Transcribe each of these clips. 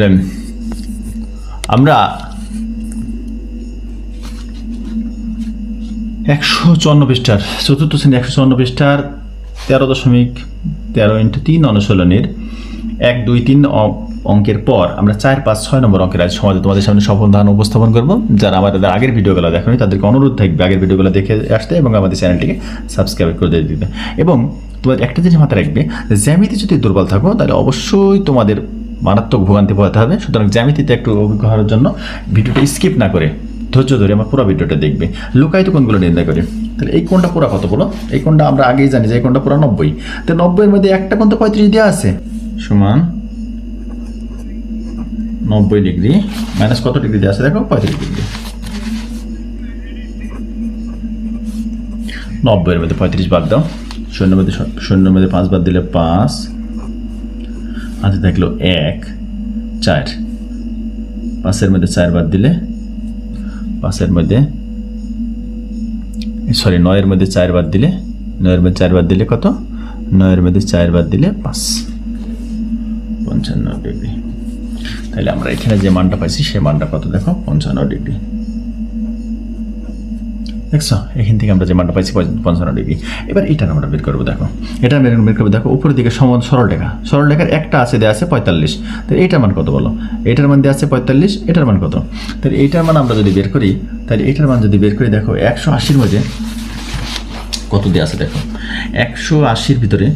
রহিম। আমরা একশো চুয়ান্ন পৃষ্ঠার, চতুর্থ শ্রেণি একশো চুয়ান্ন পৃষ্ঠার তেরো দশমিক তেরো ইন্টু তিন অনুশীলনের এক, দুই, তিন অঙ্কের পর আমরা চার, পাঁচ, ছয় নম্বর অঙ্কের আজ সমাজে তোমাদের সামনে সফল ধারণা উপস্থাপন করব যারা আমাদের আগের ভিডিওগুলো দেখেনি, তাদেরকে অনুরোধ থাকবে আগের ভিডিওগুলো দেখে আসতে এবং আমাদের চ্যানেলটিকে সাবস্ক্রাইব করে দিয়ে দিবে এবং তোমাদের একটা জিনিস মাথায় রাখবে, জ্যামিতি যদি দুর্বল থাকো, তাহলে অবশ্যই তোমাদের মারাত্মক ভোগান্তি পোহাতে হবে। সুতরাং জ্যামিতিতে একটু অভিজ্ঞ হওয়ার জন্য ভিডিওটা স্কিপ না করে ধৈর্য ধরে আমার পুরো ভিডিওটা দেখবে। লুকায়িত কোনগুলো নির্ণয় করে। তাহলে এই কোনটা পুরা কত বলো? এই কোনটা আমরা আগেই জানি যে এই কোনটা পুরা নব্বই। তো নব্বইয়ের মধ্যে একটা কোন তো পঁয়ত্রিশ দেওয়া আছে। সমান নব্বই ডিগ্রি মাইনাস কত ডিগ্রি দেওয়া আছে দেখো? পঁয়ত্রিশ ডিগ্রি। নব্বইয়ের মধ্যে পঁয়ত্রিশ বাদ দাও। শূন্যের মধ্যে শ- শূন্যের মধ্যে পাঁচ দিলে পাঁচ। হাতে থাকল এক, চার। পাঁচের মধ্যে চার বাদ দিলে, পাঁচের মধ্যে সরি নয়ের মধ্যে চার বাদ দিলে, নয়ের মধ্যে চার বাদ দিলে কত? নয়ের মধ্যে চার বাদ দিলে পাঁচ। পঞ্চান্ন ডিগ্রি। তাহলে আমরা এখানে যে মানটা পাইছি সেই মানটা কত দেখো? পঞ্চান্ন ডিগ্রি। দেখছ? এখান থেকে আমরা যে মানটা পাইছি পঞ্চান্ন ডিগ্রি। এবার এটার আমরা বের করব, দেখো। এটা বের বের করব, দেখো, উপরের দিকে সমান সরল রেখা। সরল রেখার একটা আছে দেওয়া আছে পঁয়তাল্লিশ। তো এইটার মান কত বলো? এটার মান দেওয়া আছে পঁয়তাল্লিশ, এটার মান কত? তাহলে এইটার মান আমরা যদি বের করি, তাহলে এটার মান যদি বের করি, দেখো, একশো আশির মধ্যে কত দেওয়া আছে, দেখো। একশো আশির ভিতরে,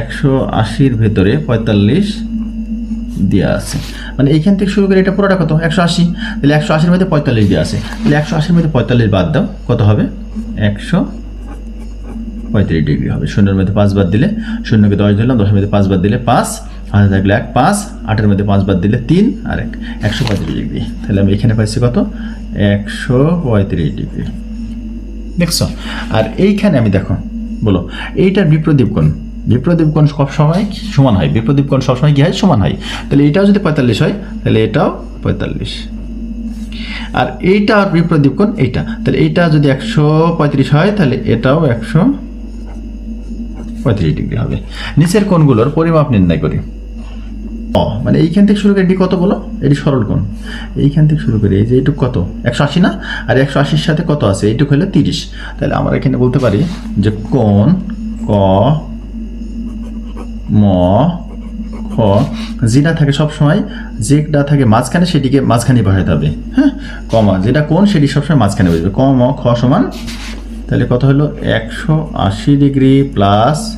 একশো আশির ভেতরে পঁয়তাল্লিশ দেওয়া আছে। মানে এইখান থেকে শুরু করে এটা পুরোটা কত? একশো আশি। তাহলে একশো আশির মধ্যে পঁয়তাল্লিশ দেওয়া আছে। তাহলে একশো আশির মধ্যে পঁয়তাল্লিশ বাদ দাও। কত হবে? একশো পঁয়ত্রিশ ডিগ্রি হবে। শূন্যের মধ্যে পাঁচ বাদ দিলে শূন্যকে দশ ধরলাম, দশের মধ্যে পাঁচ বাদ দিলে পাঁচ, হাতে থাকলে এক, পাঁচ, আটের মধ্যে পাঁচ বাদ দিলে তিন আর এক। একশো পঁয়ত্রিশ ডিগ্রি। তাহলে আমি এখানে পাইছি কত? একশো পঁয়ত্রিশ ডিগ্রি। দেখছ? আর এইখানে আমি দেখো, বলো, এইটার বিপ্রদীপ কোণ বিপ্রদীপ কোণ সবসময় সমান হয়। বিপ্রদীপ কোণ সবসময় কি হয়? সমান হয়। তাহলে এটাও যদি পঁয়তাল্লিশ হয়, তাহলে এটাও পঁয়তাল্লিশ। আর এইটা আর বিপ্রদীপ কোণ এইটা। তাহলে এইটা যদি একশো পঁয়ত্রিশ হয়, তাহলে এটাও একশো পঁয়ত্রিশ ডিগ্রি হবে। নিচের কোণগুলোর পরিমাপ নির্ণয় করি। অ মানে এইখান থেকে শুরু করে এটি কত বলো? এটি সরল কোণ। এইখান থেকে শুরু করে, এই যে এইটুক কত? একশো আশি না? আর একশো আশির সাথে কত আছে? এইটুক হলে তিরিশ। তাহলে আমরা এখানে বলতে পারি যে কোণ ক ম, খ যেটা থাকে সব সময় যেটা থাকে মাঝখানে, সেটিকে মাঝখানে বসাতে হবে। হ্যাঁ? কমা, যেটা কোণ, সেটি সবসময় মাঝখানে বসবে ক ম খ সমান, তাহলে কত হলো? একশো আশি ডিগ্রি প্লাস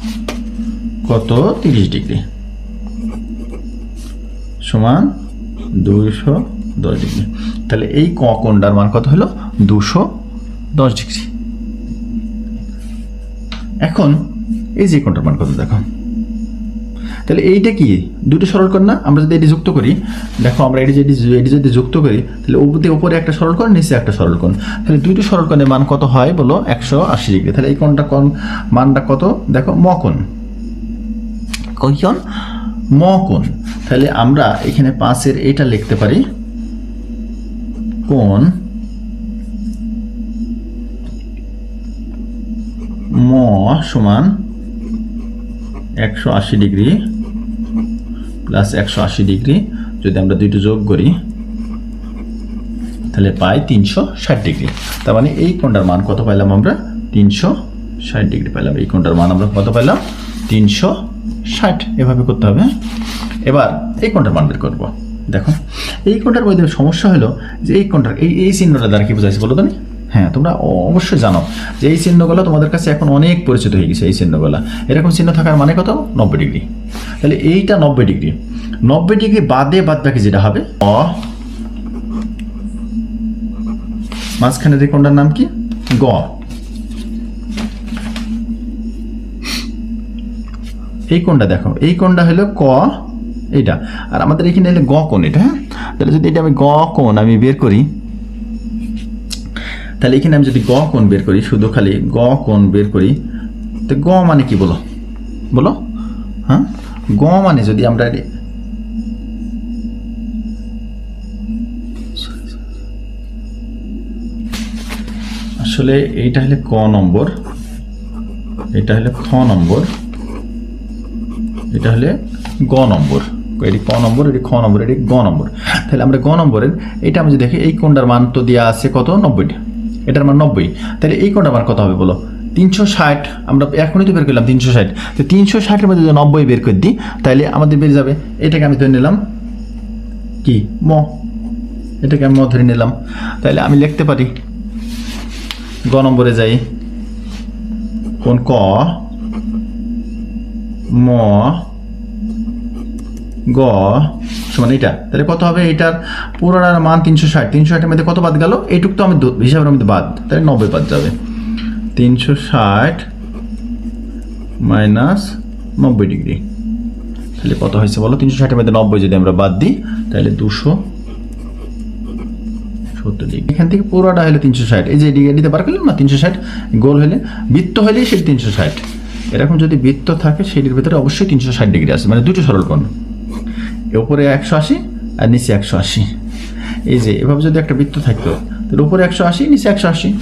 কত? তিরিশ ডিগ্রি। সমান দুইশো দশ ডিগ্রি। তাহলে এই ক কোণটার মান কত হলো? দুশো দশ ডিগ্রি। এখন এই যে কোণটার মান কত দেখো। তাহলে এইটা কি? দুটো সরল কোণ না? আমরা যদি এটি যুক্ত করি দেখো আমরা এটি যদি এটি যদি যুক্ত করি তাহলে উপরে উপরে একটা সরল কোণ নিচে একটা সরল কোণ তাহলে দুটো সরল কোণের মান কত হয় বলো? একশো আশি ডিগ্রি। তাহলে এই কোণটা কোন মানটা কত? দেখো ম কোণ। কোন ম কোণ। তাহলে আমরা এখানে পাঁচের এটা লিখতে পারি কোণ ম সমান একশো আশি ডিগ্রি প্লাস একশো আশি ডিগ্রি যদি আমরা দুইটো যোগ করি, তাহলে পাই তিনশো ষাট ডিগ্রি তার মানে এই কোণটার মান কত পাইলাম আমরা? তিনশো ষাট ডিগ্রি পাইলাম। এই কোণটার মান আমরা কত পাইলাম? তিনশো ষাট। এভাবে করতে হবে এবার এই কোণটার মান বের করব। দেখো, এই কোণটার মধ্যে সমস্যা হলো যে এই কোণটার, এই এই চিহ্নটা দ্বারা কি বোঝাইছে বলো তো? হ্যাঁ তোমরা অবশ্যই জানো যে এই চিহ্নগুলো তোমাদের কাছে এখন অনেক পরিচিত হয়ে গেছে, এই চিহ্নগুলো এরকম চিহ্ন থাকার মানে কত? নব্বই ডিগ্রি। তাহলে এইটা নব্বই ডিগ্রি। নব্বই ডিগ্রি বাদে বাদ বাকি যেটা হবে, অ। মাঝখানে যে কোনটার নাম কি? গ। এই কোনটা দেখো, এই কোনটা হলো ক, এইটা। আর আমাদের এখানে হলো গ কোন এটা হ্যাঁ? তাহলে যদি এটা আমি গ কোন আমি বের করি তাহলে এখানে আমি যদি গ কোণ বের করি, শুধু খালি গ কোণ বের করি, তো গ মানে কি বলো? বলো? হ্যাঁ? গ মানে যদি আমরা আসলে এইটা হলে ক নম্বর এটা হলে খ নম্বর, এটা হলে গ নম্বর। এটি ক নম্বর, এটি খ নম্বর, এটি গ নম্বর। তাহলে আমরা গ নম্বরের এটা আমি যদি দেখি, এই কোনটার মান তো দেওয়া আছে কত? নব্বইটা। এটার মান নব্বই। তাহলে এই কোনটার মান কত হবে বলো? তিনশো ষাট। আমরা এখনই তো বের করলাম তিনশো ষাট। তো তিনশো ষাটের মধ্যে যদি নব্বই বের করে দিই, তাহলে আমাদের বের যাবে, এটাকে আমি ধরে নিলাম কি? ম। এটাকে আমি ম ধরে নিলাম। তাহলে আমি লিখতে পারি, গ নম্বরে যাই। কোন ক, ম, গ সমান এটা তাহলে কত হবে? এটার পুরোটার মান তিনশো ষাট। তিনশো ষাটের মধ্যে কত বাদ গেল? এইটুক তো আমি হিসাবের মধ্যে বাদ। তাহলে নব্বই বাদ যাবে। তিনশো ষাট মাইনাস নব্বই ডিগ্রি। তাহলে কত হয়েছে বলো? তিনশো ষাটের মধ্যে নব্বই যদি আমরা বাদ দিই, তাহলে দুশো সত্তর ডিগ্রি। এখান থেকে পুরোটা হলে তিনশো ষাট। এই যে ডিগ্রি দিতে পার করলাম না? তিনশো ষাট গোল হলে, বৃত্ত হলে সেটি তিনশো ষাট। এরকম যদি বৃত্ত থাকে, সেটির ভিতরে অবশ্যই তিনশো ষাট ডিগ্রি আছে। মানে দুটো সরল উপরে একশো আশি আর নিচে একশো আশি। এই যে, এভাবে যদি একটা বৃত্ত থাকতো, তাহলে উপরে একশো আশি, নিচে একশো আশি।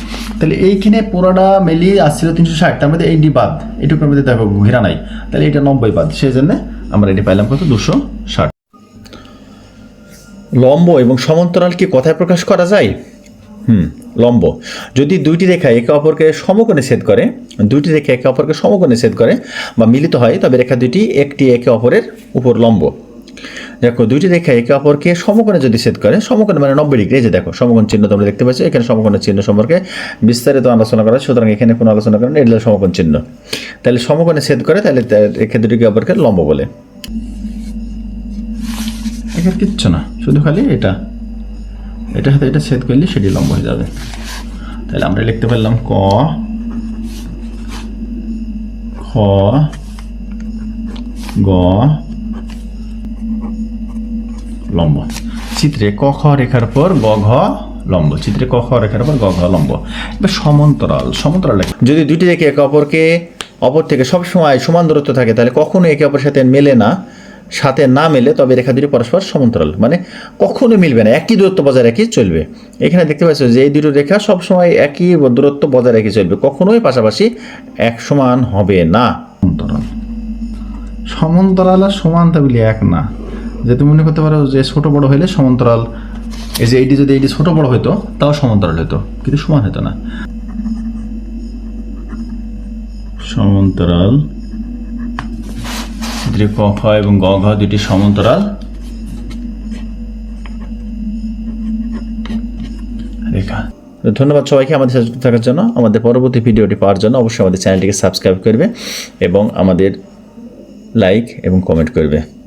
তাহলে এইখানে পুরোটা মিলিয়ে আসছিল তিনশো ষাট, তার মধ্যে এইটি বাদ। এইটুকুর মধ্যে দেখো, ঘেরা নাই। তাহলে এটা নব্বই বাদ। সেই জন্য আমরা এটি পাইলাম কত? দুশো ষাট। লম্ব এবং সমান্তরাল কি কথায় প্রকাশ করা যায়? হুম, লম্ব। যদি দুইটি রেখা একে অপরকে সমকোণে ছেদ করে, দুইটি রেখা একে অপরকে সমকোণে ছেদ করে বা মিলিত হয়, তবে রেখা দুইটি, একটি একে অপরের উপর লম্ব। দেখো দুইটি রেখা একে অপরকে সমকোণে যদি ছেদ করে, সমকোণে মানে নব্বই ডিগ্রি। এই যে দেখো, সমকোণ চিহ্ন তোমরা দেখতে পাচ্ছ, এখানে সমকোণের চিহ্ন সম্পর্কে বিস্তারিত আলোচনা করা সুতরাং এখানে কোনো আলোচনা করেন এটা সমকোণ চিহ্ন। তাহলে সমকোণে ছেদ করে, তাহলে রেখা দুটিকে অপরকে লম্ব বলে। এখানে কিচ্ছু না, শুধু খালি এটা। এটা সাথে এটা ছেদ করলে সেটি লম্ব হয়ে যাবে। তাহলে আমরা লিখতে পারলাম ক, খ, গ লম্ব। চিত্রে ক, খ রেখার পর গ, ঘ, লম্ব। চিত্রে ক, খ রেখার পর গ, ঘ, লম্ব। এবার সমান্তরাল। সমান্তরাল যদি দুটি রেখে একে অপরকে, অপর থেকে সবসময় সমান দূরত্ব থাকে, তাহলে কখনো একে অপরের সাথে মেলে না। সাথে না মেলে, তবে রেখা দুটি পরস্পর সমান্তরাল। মানে কখনো মিলবে না। একই দূরত্ব বজায় রেখে চলবে। এখানে দেখতে পাচ্ছ যে এই দুটো রেখা সবসময় একই দূরত্ব বজায় রেখে চলবে। কখনোই পাশাপাশি এক সমান হবে না। সমান্তরাল। সমান্তরাল আর সমান তা বলি এক না। যে তুমি মনে করতে পারো যে ছোট বড় হলে সমান্তরাল। এই যে এইটি যদি এইটি ছোট বড় হতো তাও সমান্তরাল হতো কিন্তু সমান হতো না। সমান্তরাল চিত্রে ক, খ এবং গ, ঘ দুটি সমান্তরাল। রেখা। ধন্যবাদ সবাইকে আমাদের সাথে থাকার জন্য। আমাদের পরবর্তী ভিডিওটি পাওয়ার জন্য অবশ্যই আমাদের চ্যানেলটিকে সাবস্ক্রাইব করবে এবং আমাদের লাইক এবং কমেন্ট করবে।